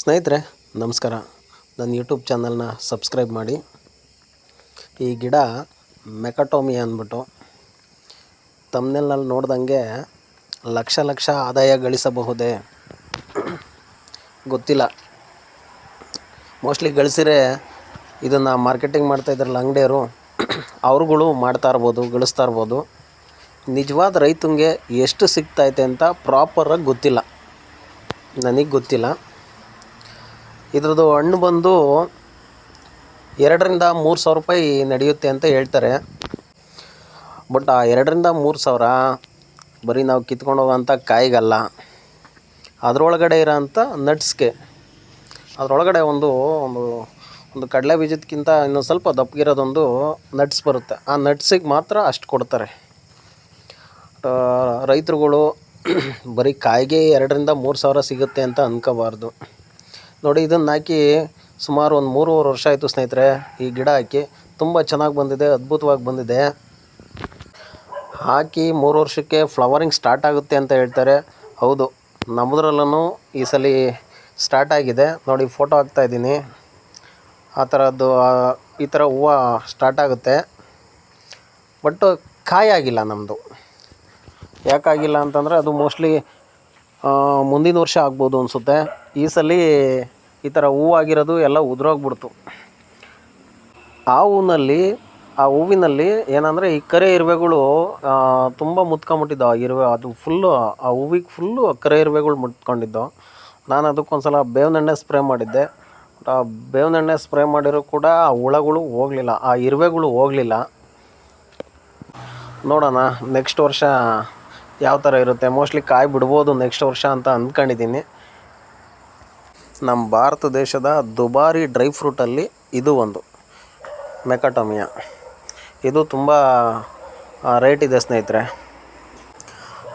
ಸ್ನೇಹಿತರೆ, ನಮಸ್ಕಾರ. ನನ್ನ ಯೂಟ್ಯೂಬ್ ಚಾನಲ್ನ ಸಬ್ಸ್ಕ್ರೈಬ್ ಮಾಡಿ. ಈ ಗಿಡ ಮೆಕಟೋಮಿ ಅಂದ್ಬಿಟ್ಟು ತಮ್ಮನೆಲ್ನಲ್ಲಿ ನೋಡ್ದಂಗೆ ಲಕ್ಷ ಲಕ್ಷ ಆದಾಯ ಗಳಿಸಬಹುದೇ? ಗೊತ್ತಿಲ್ಲ. ಮೋಸ್ಟ್ಲಿ ಗಳಿಸಿರೆ ಇದನ್ನು ಮಾರ್ಕೆಟಿಂಗ್ ಮಾಡ್ತಾಯಿದ್ರಲ್ಲ ಅಂಗಡಿಯವರು, ಅವ್ರುಗಳು ಮಾಡ್ತಾ ಇರ್ಬೋದು, ಗಳಿಸ್ತಾ ಇರ್ಬೋದು. ನಿಜವಾದ ರೈತಂಗೆ ಎಷ್ಟು ಸಿಗ್ತೈತೆ ಅಂತ ಪ್ರಾಪರಾಗಿ ಗೊತ್ತಿಲ್ಲ. ನನಗೆ ಗೊತ್ತಿಲ್ಲ. ಇದ್ರದ್ದು ಹಣ್ಣು ಬಂದು ಎರಡರಿಂದ ಮೂರು ಸಾವಿರ ರೂಪಾಯಿ ನಡೆಯುತ್ತೆ ಅಂತ ಹೇಳ್ತಾರೆ. ಬಟ್ ಆ ಎರಡರಿಂದ ಮೂರು ಸಾವಿರ ಬರೀ ನಾವು ಕಿತ್ಕೊಂಡು ಹೋಗೋಂಥ ಕಾಯಿಗಲ್ಲ. ಅದರೊಳಗಡೆ ಇರೋಂಥ ನಟ್ಸ್ಗೆ ಅದರೊಳಗಡೆ ಒಂದು ಒಂದು ಒಂದು ಕಡಲೆ ಬೀಜದಕ್ಕಿಂತ ಇನ್ನೊಂದು ಸ್ವಲ್ಪ ದಪ್ಪಗಿರೋದೊಂದು ನಟ್ಸ್ ಬರುತ್ತೆ. ಆ ನಟ್ಸಿಗೆ ಮಾತ್ರ ಅಷ್ಟು ಕೊಡ್ತಾರೆ. ರೈತರುಗಳು ಬರೀ ಕಾಯಿಗೆ ಎರಡರಿಂದ ಮೂರು ಸಾವಿರ ಸಿಗುತ್ತೆ ಅಂತ ಅಂದ್ಕೋಬಾರ್ದು ನೋಡಿ, ಇದನ್ನು ಹಾಕಿ ಸುಮಾರು ಒಂದು ಮೂರುವರೆ ವರ್ಷ ಆಯಿತು ಸ್ನೇಹಿತರೆ. ಈ ಗಿಡ ಹಾಕಿ ತುಂಬ ಚೆನ್ನಾಗಿ ಬಂದಿದೆ, ಅದ್ಭುತವಾಗಿ ಬಂದಿದೆ. ಹಾಕಿ ಮೂರು ವರ್ಷಕ್ಕೆ ಫ್ಲವರಿಂಗ್ ಸ್ಟಾರ್ಟ್ ಆಗುತ್ತೆ ಅಂತ ಹೇಳ್ತಾರೆ. ಹೌದು ನಮ್ಮದ್ರಲ್ಲೂ ಈ ಸಲ ಸ್ಟಾರ್ಟ್ ಆಗಿದೆ. ನೋಡಿ ಫೋಟೋ ಹಾಕ್ತಾಯಿದ್ದೀನಿ ಆ ಥರದ್ದು ಈ ಥರ ಹೂವು ಸ್ಟಾರ್ಟ್ ಆಗುತ್ತೆ. ಬಟ್ ಕಾಯಾಗಿಲ್ಲ ನಮ್ಮದು ಯಾಕಾಗಿಲ್ಲ ಅಂತಂದರೆ ಅದು ಮೋಸ್ಟ್ಲಿ ಮುಂದಿನ ವರ್ಷ ಆಗ್ಬೋದು ಅನಿಸುತ್ತೆ. ಈ ಸಲ ಈ ಥರ ಹೂವಾಗಿರೋದು ಎಲ್ಲ ಉದುರೋಗ್ಬಿಡ್ತು. ಆ ಹೂವಿನಲ್ಲಿ ಆ ಹೂವಿನಲ್ಲಿ ಏನಂದರೆ ಈ ಕರೆ ಇರುವೆಗಳು ತುಂಬ ಮುತ್ಕೊಂಬಿಟ್ಟಿದ್ದಾವೆ. ಇರುವೆ, ಅದು ಫುಲ್ಲು ಆ ಹೂವಿಗೆ ಫುಲ್ಲು ಕರೆ ಇರುವೆಗಳು ಮುಟ್ಕೊಂಡಿದ್ದು ನಾನು ಅದಕ್ಕೊಂದ್ಸಲ ಸಲ ಸ್ಪ್ರೇ ಮಾಡಿದ್ದೆ. ಆ ಬೇವನೆಣ್ಣೆ ಸ್ಪ್ರೇ ಮಾಡಿರೋ ಕೂಡ ಆ ಹುಳಗಳು ಹೋಗಲಿಲ್ಲ, ಆ ಇರುವೆಗಳು ಹೋಗಲಿಲ್ಲ. ನೋಡೋಣ ನೆಕ್ಸ್ಟ್ ವರ್ಷ ಯಾವ ಥರ ಇರುತ್ತೆ. ಮೋಸ್ಟ್ಲಿ ಕಾಯಿ ಬಿಡ್ಬೋದು ನೆಕ್ಸ್ಟ್ ವರ್ಷ ಅಂತ ಅಂದ್ಕೊಂಡಿದ್ದೀನಿ. ನಮ್ಮ ಭಾರತ ದೇಶದ ದುಬಾರಿ ಡ್ರೈ ಫ್ರೂಟಲ್ಲಿ ಇದು ಒಂದು, ಮೆಕಟಮಿಯ. ಇದು ತುಂಬ ರೇಟ್ ಇದೆ ಸ್ನೇಹಿತರೆ.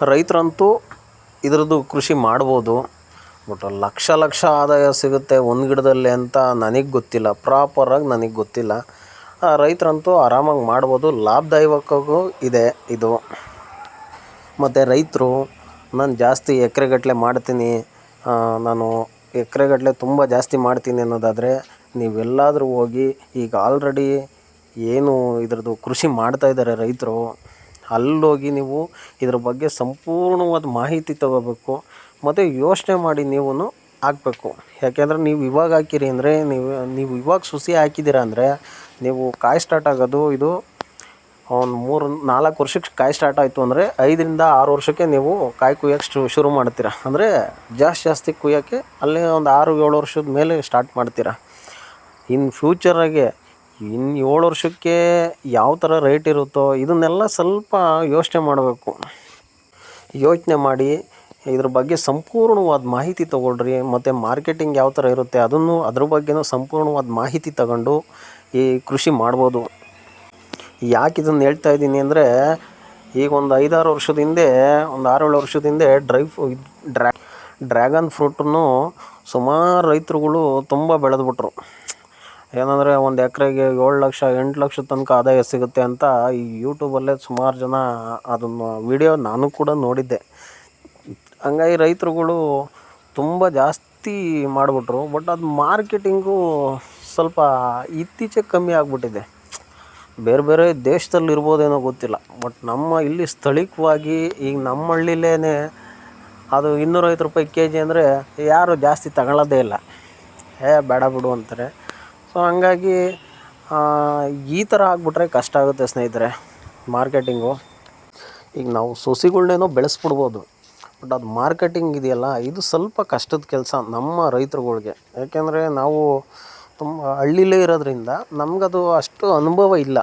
ರೈತರಂತೂ ಇದರದ್ದು ಕೃಷಿ ಮಾಡ್ಬೋದು. ಬಟ್ ಲಕ್ಷ ಲಕ್ಷ ಆದಾಯ ಸಿಗುತ್ತೆ ಒಂದು ಗಿಡದಲ್ಲಿ ಅಂತ ನನಗೆ ಗೊತ್ತಿಲ್ಲ. ಪ್ರಾಪರಾಗಿ ನನಗೆ ಗೊತ್ತಿಲ್ಲ. ರೈತರಂತೂ ಆರಾಮಾಗಿ ಮಾಡ್ಬೋದು. ಲಾಭದಾಯಕಕ್ಕೂ ಇದೆ ಇದು. ಮತ್ತು ರೈತರು, ನಾನು ಜಾಸ್ತಿ ಎಕರೆಗಟ್ಟಲೆ ಮಾಡ್ತೀನಿ. ನಾನು ಎಕರೆಗಟ್ಟಲೆ ತುಂಬ ಜಾಸ್ತಿ ಮಾಡ್ತೀನಿ ಅನ್ನೋದಾದರೆ ನೀವೆಲ್ಲಾದರೂ ಹೋಗಿ ಈಗ ಆಲ್ರೆಡಿ ಏನು ಇದರದ್ದು ಕೃಷಿ ಮಾಡ್ತಾ ಇದ್ದಾರೆ ರೈತರು, ಅಲ್ಲೋಗಿ ನೀವು ಇದ್ರ ಬಗ್ಗೆ ಸಂಪೂರ್ಣವಾದ ಮಾಹಿತಿ ತಗೋಬೇಕು ಮತ್ತು ಯೋಚನೆ ಮಾಡಿ ನೀವು ಹಾಕಬೇಕು. ಯಾಕೆಂದರೆ ನೀವು ಇವಾಗ ಹಾಕಿರಿ ಅಂದರೆ ನೀವು ನೀವು ಇವಾಗ ಸುಸಿ ಹಾಕಿದ್ದೀರ ಅಂದರೆ ನೀವು ಕಾಯಿ ಸ್ಟಾರ್ಟ್ ಆಗೋದು ಇದು ಒಂದು ಮೂರು ನಾಲ್ಕು ವರ್ಷಕ್ಕೆ ಕಾಯಿ ಸ್ಟಾರ್ಟ್ ಆಯಿತು ಅಂದರೆ ಐದರಿಂದ ಆರು ವರ್ಷಕ್ಕೆ ನೀವು ಕಾಯಿ ಕುಯ್ಯೋಕ್ಕೆ ಶು ಶುರು ಮಾಡ್ತೀರಾ. ಅಂದರೆ ಜಾಸ್ತಿ ಜಾಸ್ತಿ ಕುಯ್ಯೋಕ್ಕೆ ಅಲ್ಲೇ ಒಂದು ಆರು, ಏಳು ವರ್ಷದ ಮೇಲೆ ಸ್ಟಾರ್ಟ್ ಮಾಡ್ತೀರಾ. ಇನ್ನು ಫ್ಯೂಚರಾಗೆ ಇನ್ನು ಏಳು ವರ್ಷಕ್ಕೆ ಯಾವ ಥರ ರೇಟ್ ಇರುತ್ತೋ ಇದನ್ನೆಲ್ಲ ಸ್ವಲ್ಪ ಯೋಚನೆ ಮಾಡಬೇಕು. ಯೋಚನೆ ಮಾಡಿ ಇದ್ರ ಬಗ್ಗೆ ಸಂಪೂರ್ಣವಾದ ಮಾಹಿತಿ ತೊಗೊಳ್ರಿ, ಮತ್ತು ಮಾರ್ಕೆಟಿಂಗ್ ಯಾವ ಥರ ಇರುತ್ತೆ ಅದನ್ನು ಅದ್ರ ಬಗ್ಗೆನೂ ಸಂಪೂರ್ಣವಾದ ಮಾಹಿತಿ ತಗೊಂಡು ಈ ಕೃಷಿ ಮಾಡ್ಬೋದು. ಯಾಕೆ ಇದನ್ನು ಹೇಳ್ತಾ ಇದ್ದೀನಿ ಅಂದರೆ, ಈಗ ಒಂದು ಐದಾರು ವರ್ಷದ ಹಿಂದೆ, ಒಂದು ಆರೇಳು ವರ್ಷದ ಹಿಂದೆ ಡ್ರೈ ಫ್ರೂ ಡ್ರ್ಯಾ ಡ್ರ್ಯಾಗನ್ ಫ್ರೂಟನ್ನು ಸುಮಾರು ರೈತರುಗಳು ತುಂಬ ಬೆಳೆದ್ಬಿಟ್ರು. ಏನಂದರೆ ಒಂದು ಎಕರೆಗೆ ಏಳು ಲಕ್ಷ, ಎಂಟು ಲಕ್ಷ ತನಕ ಆದಾಯ ಸಿಗುತ್ತೆ ಅಂತ ಈ ಯೂಟ್ಯೂಬಲ್ಲೇ ಸುಮಾರು ಜನ ಅದನ್ನು ವಿಡಿಯೋ ನಾನು ಕೂಡ ನೋಡಿದ್ದೆ. ಹಂಗಾಗಿ ರೈತರುಗಳು ತುಂಬ ಜಾಸ್ತಿ ಮಾಡಿಬಿಟ್ರು, ಬಟ್ ಅದು ಮಾರ್ಕೆಟಿಂಗು ಸ್ವಲ್ಪ ಇತ್ತೀಚೆಗೆ ಕಮ್ಮಿ ಆಗಿಬಿಟ್ಟಿದೆ. ಬೇರೆ ಬೇರೆ ದೇಶದಲ್ಲಿ ಇರ್ಬೋದೇನೋ ಗೊತ್ತಿಲ್ಲ. ಬಟ್ ನಮ್ಮ ಇಲ್ಲಿ ಸ್ಥಳೀಯವಾಗಿ ಈಗ ನಮ್ಮ ಹಳ್ಳಿಲೇ ಅದು ಇನ್ನೂರೈವತ್ತು ರೂಪಾಯಿ ಕೆ ಜಿ ಅಂದರೆ ಯಾರು ಜಾಸ್ತಿ ತಗೊಳ್ಳೋದೇ ಇಲ್ಲ. ಏ ಬೇಡ ಬಿಡು ಅಂತಾರೆ. ಸೊ ಹಂಗಾಗಿ ಈ ಥರ ಆಗಿಬಿಟ್ರೆ ಕಷ್ಟ ಆಗುತ್ತೆ ಸ್ನೇಹಿತರೆ ಮಾರ್ಕೆಟಿಂಗು ಈಗ ನಾವು ಸೊಸಿಗಳ್ನೇನೋ ಬೆಳೆಸ್ಬಿಡ್ಬೋದು ಬಟ್ ಅದು ಮಾರ್ಕೆಟಿಂಗ್ ಇದೆಯಲ್ಲ, ಇದು ಸ್ವಲ್ಪ ಕಷ್ಟದ ಕೆಲಸ ನಮ್ಮ ರೈತರುಗಳಿಗೆ. ಯಾಕೆಂದರೆ ನಾವು ತುಂಬ ಹಳ್ಳಿಲೇ ಇರೋದ್ರಿಂದ ನಮಗದು ಅಷ್ಟು ಅನುಭವ ಇಲ್ಲ.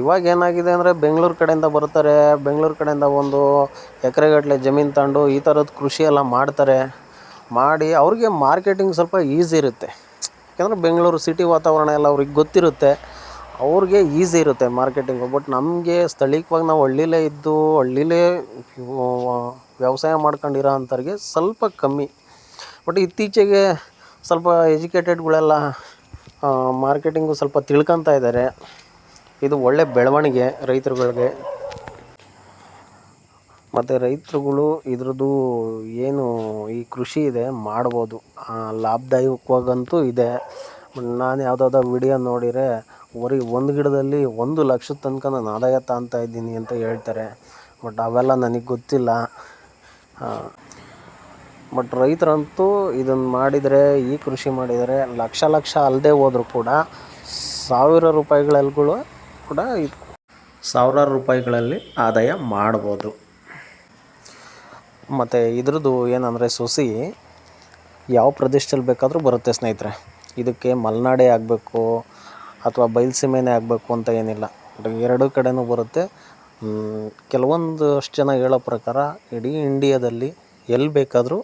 ಇವಾಗ ಏನಾಗಿದೆ ಅಂದರೆ ಬೆಂಗಳೂರು ಕಡೆಯಿಂದ ಬರ್ತಾರೆ ಬೆಂಗಳೂರು ಕಡೆಯಿಂದ ಒಂದು ಎಕರೆಗಟ್ಟಲೆ ಜಮೀನು ತಗೊಂಡು ಈ ಥರದ ಕೃಷಿ ಎಲ್ಲ ಮಾಡ್ತಾರೆ. ಮಾಡಿ ಅವ್ರಿಗೆ ಮಾರ್ಕೆಟಿಂಗ್ ಸ್ವಲ್ಪ ಈಸಿ ಇರುತ್ತೆ. ಯಾಕಂದರೆ ಬೆಂಗಳೂರು ಸಿಟಿ ವಾತಾವರಣ ಎಲ್ಲ ಅವ್ರಿಗೆ ಗೊತ್ತಿರುತ್ತೆ. ಅವ್ರಿಗೆ ಈಸಿ ಇರುತ್ತೆ ಮಾರ್ಕೆಟಿಂಗು. ಬಟ್ ನಮಗೆ ಸ್ಥಳೀಯವಾಗಿ ನಾವು ಹಳ್ಳಿಲೇ ಇದ್ದು, ಹಳ್ಳಿಲೇ ವ್ಯವಸಾಯ ಮಾಡ್ಕೊಂಡಿರೋ ಅಂಥವ್ರಿಗೆ ಸ್ವಲ್ಪ ಕಮ್ಮಿ. ಬಟ್ ಇತ್ತೀಚೆಗೆ ಸ್ವಲ್ಪ ಎಜುಕೇಟೆಡ್ಗಳೆಲ್ಲ ಮಾರ್ಕೆಟಿಂಗು ಸ್ವಲ್ಪ ತಿಳ್ಕೊತಾ ಇದ್ದಾರೆ ಇದು ಒಳ್ಳೆ ಬೆಳವಣಿಗೆ ರೈತರುಗಳಿಗೆ. ಮತ್ತು ರೈತರುಗಳು ಇದ್ರದ್ದು ಏನು ಈ ಕೃಷಿ ಇದೆ, ಮಾಡ್ಬೋದು. ಲಾಭದಾಯಕವಾಗಂತೂ ಇದೆ. ನಾನು ಯಾವುದಾದ್ರೂ ವಿಡಿಯೋ ನೋಡಿದರೆ ಬರೀ ಒಂದು ಗಿಡದಲ್ಲಿ ಒಂದು ಲಕ್ಷದ ತನಕ ನಾನು ಆದಾಯ ತಗೊತಾ ಇದ್ದೀನಿ ಅಂತ ಹೇಳ್ತಾರೆ. ಬಟ್ ಅವೆಲ್ಲ ನನಗೆ ಗೊತ್ತಿಲ್ಲ. ಬಟ್ ರೈತರಂತೂ ಇದನ್ನು ಮಾಡಿದರೆ, ಈ ಕೃಷಿ ಮಾಡಿದರೆ ಲಕ್ಷ ಲಕ್ಷ ಅಲ್ಲದೆ ಹೋದರೂ ಕೂಡ ಸಾವಿರ ರೂಪಾಯಿಗಳಲ್ಲಿ ಕೂಡ ಇದು ಸಾವಿರಾರು ರೂಪಾಯಿಗಳಲ್ಲಿ ಆದಾಯ ಮಾಡ್ಬೋದು. ಮತ್ತು ಇದ್ರದ್ದು ಏನಂದರೆ ಸೊಸಿ ಯಾವ ಪ್ರದೇಶದಲ್ಲಿ ಬೇಕಾದರೂ ಬರುತ್ತೆ ಸ್ನೇಹಿತರೆ. ಇದಕ್ಕೆ ಮಲೆನಾಡೇ ಆಗಬೇಕು ಅಥವಾ ಬಯಲುಸೀಮೆನೇ ಆಗಬೇಕು ಅಂತ ಏನಿಲ್ಲ. ಎರಡೂ ಕಡೆನೂ ಬರುತ್ತೆ. ಕೆಲವೊಂದು ಅಷ್ಟು ಜನ ಹೇಳೋ ಪ್ರಕಾರ ಇಡೀ ಇಂಡಿಯಾದಲ್ಲಿ ಎಲ್ಲಿ ಬೇಕಾದರೂ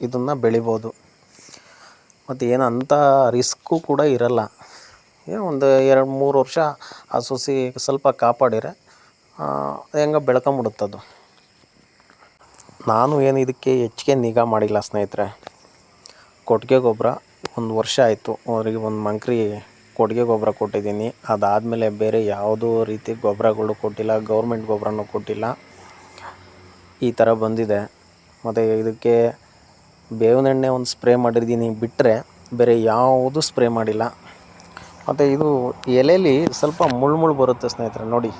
ಇದನ್ನು ಬೆಳಿಬೋದು. ಮತ್ತು ಏನು ಅಂಥ ರಿಸ್ಕು ಕೂಡ ಇರಲ್ಲ. ಏನೋ ಒಂದು ಎರಡು ಮೂರು ವರ್ಷ ಆ ಸಸಿ ಸ್ವಲ್ಪ ಕಾಪಾಡಿದರೆ ಹೆಂಗೋ ಬೆಳ್ಕೊಂಬಿಡುತ್ತದು ನಾನು ಏನು ಇದಕ್ಕೆ ಹೆಚ್ಚಿಗೆ ನಿಗಾ ಮಾಡಿಲ್ಲ ಸ್ನೇಹಿತರೆ. ಕೊಟ್ಟಿಗೆ ಗೊಬ್ಬರ ಒಂದು ವರ್ಷ ಆಯಿತು. ಅವರಿಗೆ ಒಂದು ಮಂಕ್ರಿ ಕೊಟ್ಟಿಗೆ ಗೊಬ್ಬರ ಕೊಟ್ಟಿದ್ದೀನಿ. ಅದಾದಮೇಲೆ ಬೇರೆ ಯಾವುದೂ ರೀತಿ ಗೊಬ್ಬರಗಳು ಕೊಟ್ಟಿಲ್ಲ, ಗೌರ್ಮೆಂಟ್ ಗೊಬ್ಬರನೂ ಕೊಟ್ಟಿಲ್ಲ. ಈ ಥರ ಬಂದಿದೆ. ಮತ್ತು ಇದಕ್ಕೆ ಬೇವಿನ ಎಣ್ಣೆ ಒಂದು ಸ್ಪ್ರೇ ಮಾಡಿದ್ದೀನಿ ಬಿಟ್ಟರೆ ಬೇರೆ ಯಾವುದು ಸ್ಪ್ರೇ ಮಾಡಿಲ್ಲ. ಮತ್ತು ಇದು ಎಲೆಯಲ್ಲಿ ಸ್ವಲ್ಪ ಮುಳ್ಳು ಬರುತ್ತೆ ಸ್ನೇಹಿತರೆ, ನೋಡಿ.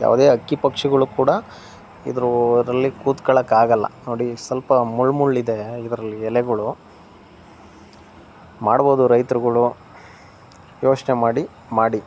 ಯಾವುದೇ ಹಕ್ಕಿ ಪಕ್ಷಿಗಳು ಕೂಡ ಇದರಲ್ಲಿ ಕೂತ್ಕೊಳ್ಳೋಕ್ಕಾಗಲ್ಲ ನೋಡಿ, ಸ್ವಲ್ಪ ಮುಳ್ಳು ಮುಳ್ಳಿದೆ ಇದರಲ್ಲಿ ಎಲೆಗಳು. ಮಾಡ್ಬೋದು ರೈತರುಗಳು. ಯೋಚನೆ ಮಾಡಿ ಮಾಡಿ.